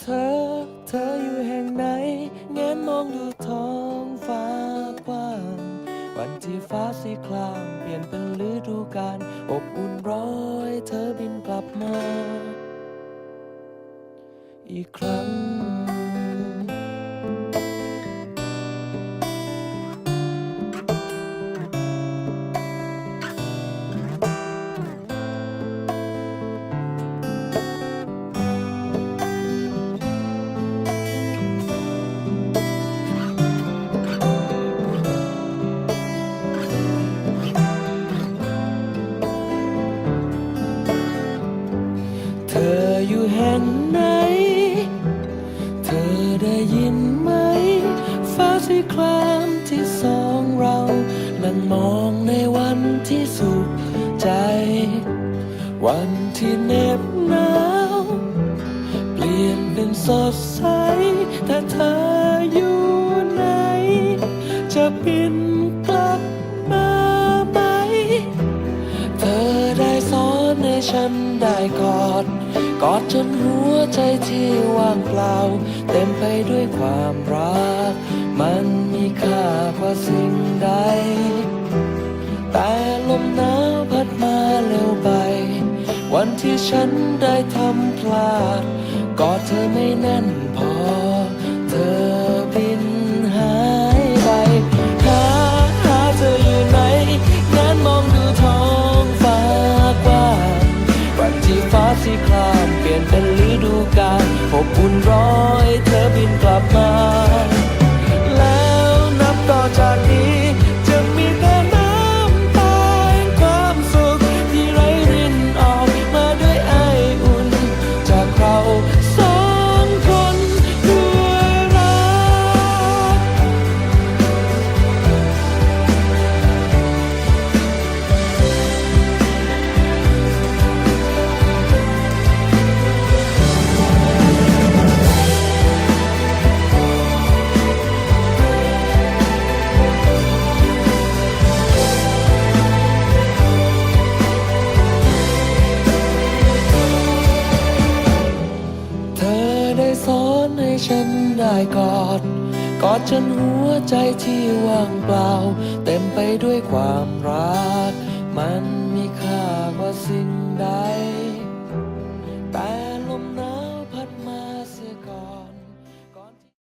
เธอ เธออยู่แห่งไหนแงนมองดูท้องฟ้ากว้าง วันที่ฟ้าสีครามเปลี่ยนเป็นฤดูกาลอบอุ่นร้อยเธอบินกลับมา อีกครั้ง ออยู่แห่งไหน เธอได้ยินไหม ฟ้าสีครามที่สองเรานั่งมองในวันที่สุขใจ วันที่เหน็บหนาวเปลี่ยนเป็นสดใสแต่เธออยู่ นได้กอด กอดจนหัวใจที่ว่างเปล่า เต็มไปด้วยความรัก มันมีค่ากว่าสิ่งใด แต่ลมหนาวพัดมาเร็วไป วันที่ฉันได้ทำพลาด กอดเธอไม่แน่นพอ เธอ ที่คลามเปลี่ยนเป็นฤดูกาลอบอุ่นร้อน ได้กอด กอดจนหัวใจที่ว่างเปล่า เต็มไปด้วยความรัก มันมีค่ากว่าสิ่งใด